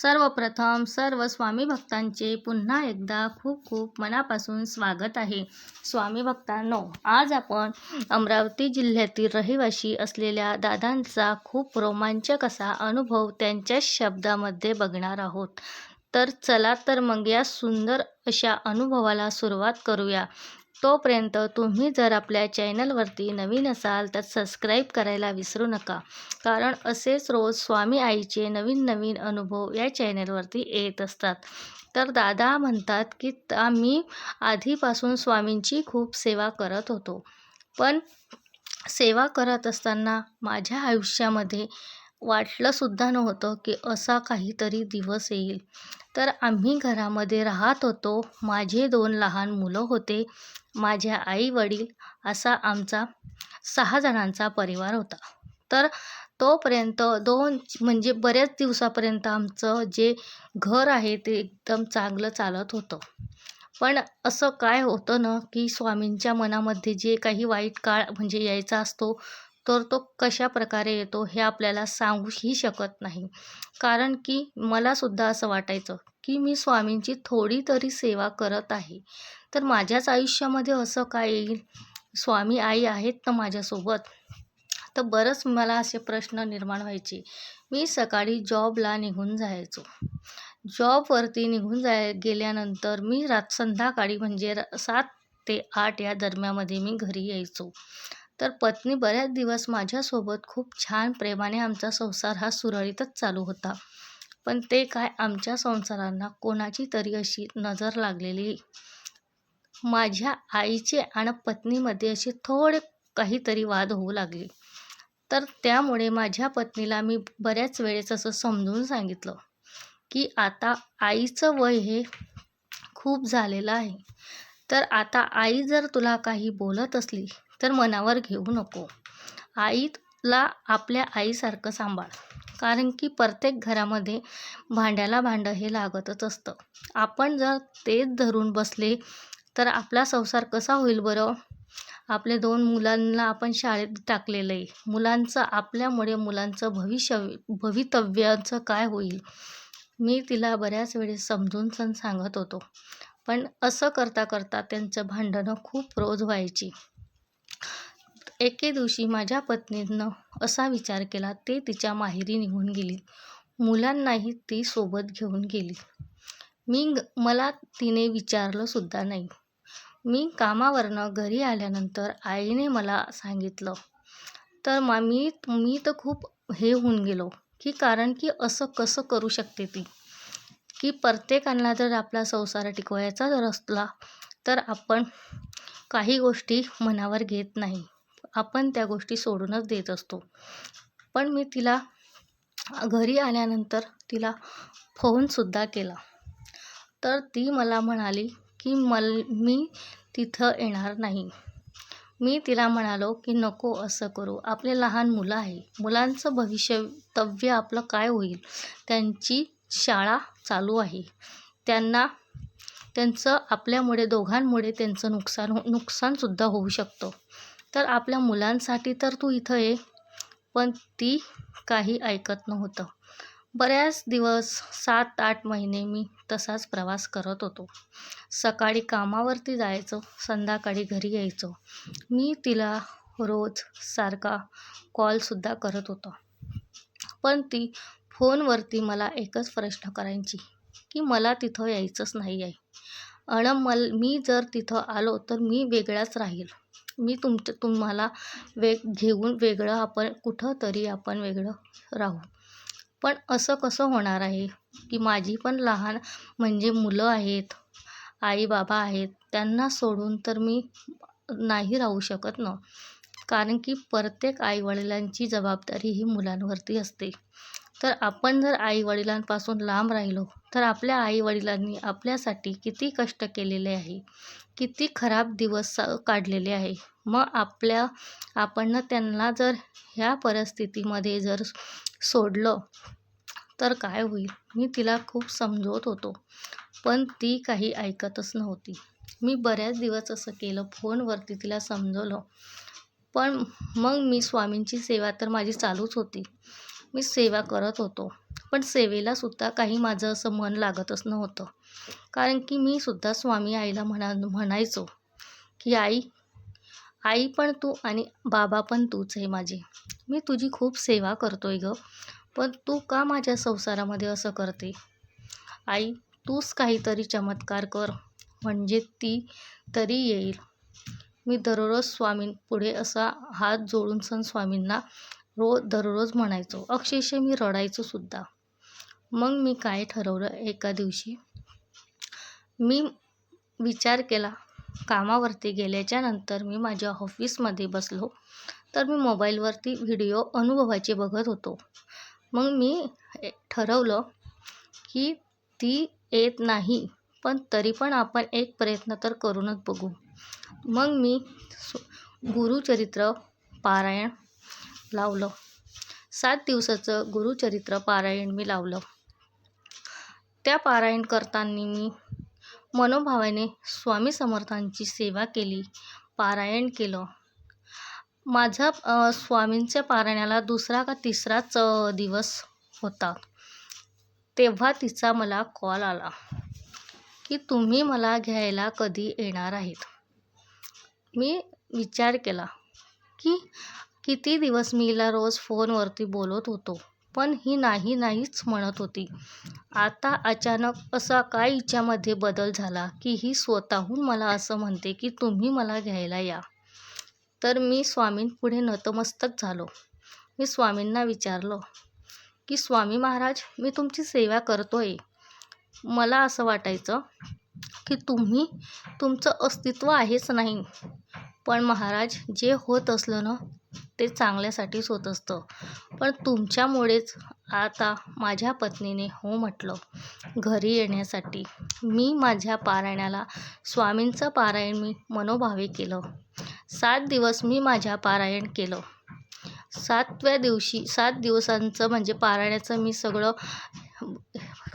सर्वप्रथम सर्व स्वामी भक्तांचे पुन्हा एकदा खूप खूप मनापासून स्वागत आहे. स्वामी भक्तांनो आज आपण अमरावती जिल्ह्यातील रहिवासी असलेल्या दादांचा खूप रोमांचक असा अनुभव त्यांच्याच शब्दामध्ये बघणार आहोत. तर चला तर मग या सुंदर अशा अनुभवाला सुरुवात करूया. तोपर्यंत तुम्ही जर आपल्या चॅनलवरती नवीन असाल तर सबस्क्राईब करायला विसरू नका. कारण असेच रोज स्वामी आईचे नवीन नवीन अनुभव या चॅनलवरती येत असतात. तर दादा म्हणतात की आम्ही आधीपासून स्वामींची खूप सेवा करत होतो. पण सेवा करत असताना माझ्या आयुष्यामध्ये वाटलंसुद्धा नव्हतं की असा काहीतरी दिवस येईल. तर आम्ही घरामध्ये राहत होतो. माझे दोन लहान मुलं होते. माझ्या आई वडील असा आमचा सहा जणांचा परिवार होता. तर तोपर्यंत दोन म्हणजे बऱ्याच दिवसापर्यंत आमचं जे घर आहे ते एकदम चांगलं चालत होतं. पण असं काय होतं ना की स्वामींच्या मनामध्ये जे काही वाईट काळ म्हणजे यायचा असतो तर तो कशा प्रकारे येतो हे आपल्याला सांगूही शकत नाही. कारण की मलासुद्धा असं वाटायचं की मी स्वामींची थोडी तरी सेवा करत आहे. तर माझ्याच आयुष्यामध्ये असं काय येईल? स्वामी आई आहेत ना माझ्यासोबत? तर बरंच मला असे प्रश्न निर्माण व्हायचे. मी सकाळी जॉबला निघून जायचो. जॉबवरती निघून जाय गेल्यानंतर मी रात संध्याकाळी म्हणजे सात ते आठ या दरम्यामध्ये मी घरी यायचो. तर पत्नी बऱ्याच दिवस माझ्यासोबत खूप छान प्रेमाने आमचा संसार हा सुरळीतच चालू होता. पण ते काय आमच्या संसारांना कोणाची तरी अशी नजर लागलेली. माझ्या आईचे आणि पत्नीमध्ये असे थोडे काहीतरी वाद होऊ लागले. तर त्यामुळे माझ्या पत्नीला मी बऱ्याच वेळेस असं समजून सांगितलं की आता आईचं वय हे खूप झालेलं आहे. तर आता आई जर तुला काही बोलत असली तर मनावर घेऊ नको. आईला आपल्या आईसारखं सांभाळ. कारण की प्रत्येक घरामध्ये भांड्याला भांडं हे लागतच असतं. आपण जर तेच धरून बसले तर आपला संसार कसा होईल बरं? आपले दोन मुलांना आपण शाळेत टाकलेलं आहे. मुलांचं आपल्यामुळे मुलांचं भविष्य भवितव्याचं काय होईल? मी तिला बऱ्याच वेळेस समजून सण सांगत होतो. पण असं करता करता त्यांचं भांडणं खूप रोज व्हायची. एके दिवशी माझ्या पत्नीनं असा विचार केला ते तिच्या माहेरी निघून गेली. मुलांनाही ती सोबत घेऊन गेली. मी मला तिने विचारलंसुद्धा नाही. मी कामावरनं घरी आल्यानंतर आईने मला सांगितलं तर मा मी मी तर खूप हे होऊन गेलो की कारण की असं कसं करू शकते ती? की प्रत्येकांना जर आपला संसार टिकवायचा जर असला तर आपण काही गोष्टी मनावर घेत नाही. आपण त्या गोष्टी सोडूनच देत असतो. पण मी तिला घरी आल्यानंतर तिला फोनसुद्धा केला. तर ती मला म्हणाली की मल मी तिथं येणार नाही. मी तिला म्हणालो की नको असं करू. आपले लहान मुलं आहे. मुलांचं भविष्यतव्य आपलं काय होईल? त्यांची शाळा चालू आहे. त्यांना त्यांचं आपल्यामुळे दोघांमुळे त्यांचं नुकसान हो नुकसानसुद्धा होऊ शकतं. तर आपल्या मुलांसाठी तर तू इथं ये. पण ती काही ऐकत नव्हतं. बऱ्याच दिवस सात आठ महिने मी तसाच प्रवास करत होतो. सकाळी कामावरती जायचो संध्याकाळी घरी यायचो. मी तिला रोज सारखा कॉलसुद्धा करत होतो. पण ती फोनवरती मला एकच प्रश्न करायची की मला तिथं यायचंच नाही आहे आणि मल मी जर तिथं आलो तर मी वेगळाच राहील. मी तुमचं तुम्हाला वेग घेऊन वेगळं आपण कुठं तरी आपण वेगळं राहू. पण असं कसं होणार आहे की माझी पण लहान म्हणजे मुलं आहेत आई बाबा आहेत त्यांना सोडून तर मी नाही राहू शकत ना. कारण की प्रत्येक आईवडिलांची जबाबदारी ही मुलांवरती असते. तर आपण जर आईवडिलांपासून लांब राहिलो तर आपल्या आईवडिलांनी आपल्यासाठी किती कष्ट केलेले आहे किती खराब दिवस काढलेले आहे. मग आपल्या आपण त्यांना जर ह्या परिस्थितीमध्ये जर सोडलं तर काय होईल? मी तिला खूप समजवत होतो पण ती काही ऐकतच नव्हती. मी बऱ्याच दिवस असं केलं फोनवरती तिला समजवलं पण मग मी स्वामींची सेवा तर माझी चालूच होती. मी सेवा करत होतो पण सेवेलासुद्धा काही माझं असं मन लागतच नव्हतं. कारण की मी सुद्धा स्वामी आईला म्हणा म्हणायचो की आई आई पण तू आणि बाबा पण तूच आहे माझी. मी तुझी खूप सेवा करतोय ग पण तू का माझ्या संसारामध्ये असं करते? आई तूच काहीतरी चमत्कार कर म्हणजे ती तरी येईल. मी दररोज स्वामींपुढे असा हात जोडून सण स्वामींना रोज दररोज म्हणायचो. अक्षरशः मी रडायचो सुद्धा. मग मी काय ठरवलं एका दिवशी? मी विचार केला कामावरती गेल्याच्यानंतर मी माझ्या ऑफिसमध्ये बसलो. तर मी मोबाईलवरती व्हिडिओ अनुभवाचे बघत होतो. मग मी ठरवलं की ती येत नाही पण तरी पण आपण एक प्रयत्न तर करूनच बघू. मग मी सु- गुरुचरित्र पारायण लावलं. सात दिवसाचं गुरुचरित्र पारायण मी लावलं. त्या पारायण करताना मी मनोभावाने स्वामी समर्थांची सेवा केली पारायण केलं. माझा स्वामींच्या पारायणाला दुसरा का तिसराच दिवस होता तेव्हा तिचा मला कॉल आला की तुम्ही मला घ्यायला कधी येणार आहेत? मी विचार केला की किती दिवस मीला रोज फोनवरती बोलत होतो? पण ही नाही नाहीच म्हणत होती. आता अचानक असा काय हिच्यामध्ये बदल झाला की ही स्वतःहून मला असं म्हणते की तुम्ही मला घ्यायला या. तर मी स्वामींपुढे नतमस्तक झालो. मी स्वामींना विचारलं की स्वामी महाराज मी तुमची सेवा करतोय. मला असं वाटायचं की तुम्ही तुमचं अस्तित्व आहेच नाही. पण महाराज जे होत असलं ना ते चांगल्यासाठीच होत असतं. पण तुमच्यामुळेच आता माझ्या पत्नीने हो म्हटलं घरी येण्यासाठी. मी माझ्या पारायणाला स्वामींचं पारायण मी मनोभावे केलं. सात दिवस मी माझ्या पारायण केलं. सातव्या दिवशी सात दिवसांचं म्हणजे पारायणाचं मी सगळं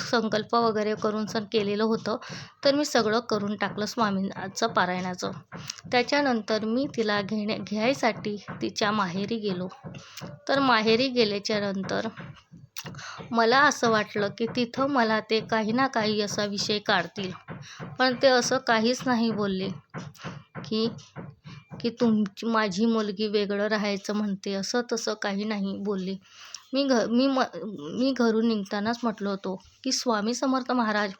संकल्प वगैरे करून सण केलेलं होतं. तर मी सगळं करून टाकलं स्वामींचं पारायणाचं. त्याच्यानंतर मी तिला घेण्या घ्यायसाठी तिच्या माहेरी गेलो. तर माहेरी गेल्याच्यानंतर मला असं वाटलं की तिथं मला ते काही ना काही असा विषय काढतील. पण ते असं काहीच नाही बोलले की की तुमची माझी मुलगी वेगळं राहायचं म्हणते असं तसं काही नाही बोलले. मी घ मी म मी घरून निघतानाच म्हटलो होतो की स्वामी समर्थ महाराज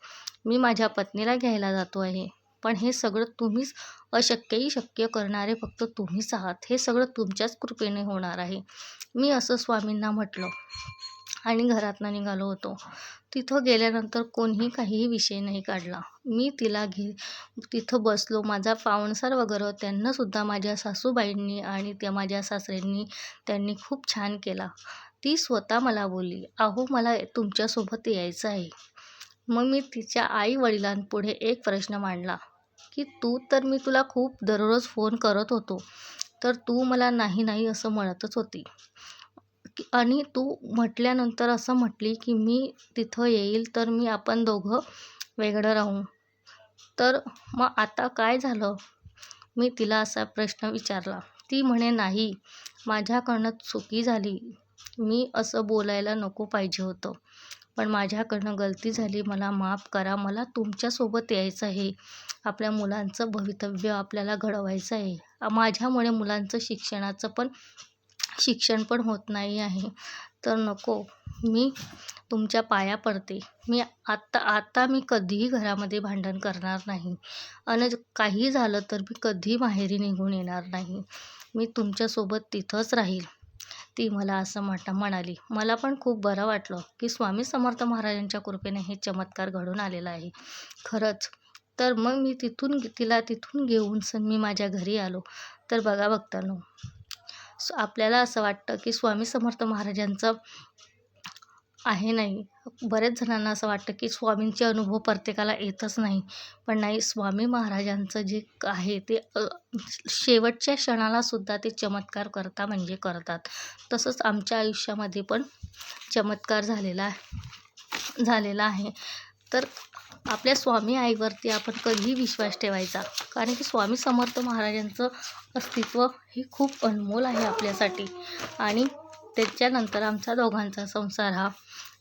मी माझ्या पत्नीला घ्यायला जातो आहे. पण हे सगळं तुम्हीच अशक्यही शक्य करणारे फक्त तुम्हीच आहात. हे सगळं तुमच्याच कृपेने होणार आहे. मी असं स्वामींना म्हटलं आणि घरातनं निघालो होतो. तिथं गेल्यानंतर कोणीही काहीही विषय नाही काढला. मी तिला घे तिथं बसलो. माझा पाहुणसार वगैरे त्यांनासुद्धा माझ्या सासूबाईंनी आणि त्या माझ्या सासऱ्यांनी त्यांनी खूप छान केला. ती स्वतः मला बोलली अहो मला तुमच्यासोबत यायचं आहे. मग मी तिच्या आई वडिलांपुढे एक प्रश्न मांडला की तू तर मी तुला खूप दररोज फोन करत होतो तर तू मला नाही नाही असं म्हणतच होती. आणि तू म्हटल्यानंतर असं म्हटली की मी तिथं येईल तर मी आपण दोघं वेगळं राहू. तर मग आता काय झालं? मी तिला असा प्रश्न विचारला. ती म्हणे नाही माझ्याकडनं चुकी झाली. मी असं बोलायला नको पाहिजे होतं. पण माझ्याकडनं गलती झाली मला माफ करा. मला तुमच्यासोबत यायचं आहे. आपल्या मुलांचं भवितव्य आपल्याला घडवायचं आहे. माझ्यामुळे मुलांचं शिक्षणाचं पण शिक्षण पण होत नाही आहे. तर नको. मी तुमच्या पाया पडते. मी आत्ता आता मी कधीही घरामध्ये भांडण करणार नाही. आणि काही झालं तर मी कधीही माहेरी निघून येणार नाही. मी तुमच्यासोबत तिथंच राहील. ती मला असं म्हट म्हणाली मला पण खूप बरं वाटलं की स्वामी समर्थ महाराजांच्या कृपेने हे चमत्कार घडून आलेलं आहे. खरंच. तर मग मी तिथून तिला तिथून घेऊन सण मी माझ्या घरी आलो. तर बघा बघतानो आपल्याला असं वाटतं की स्वामी समर्थ महाराजांचं आहे नाही. बरेच जणांना असं वाटतं की स्वामींचे अनुभव प्रत्येकाला येतच नाही. पण नाही स्वामी महाराजांचं जे आहे ते शेवटच्या क्षणाला सुद्धा ते चमत्कार करता म्हणजे करतात. तसंच आमच्या आयुष्यामध्ये पण चमत्कार झालेला झालेला आहे. तर आपल्या स्वामी आईवरती आपण कधीही विश्वास ठेवायचा. कारण की स्वामी समर्थ महाराजांचं अस्तित्व हे खूप अनमोल आहे आपल्यासाठी. आणि त्याच्यानंतर आमचा दोघांचा संसार हा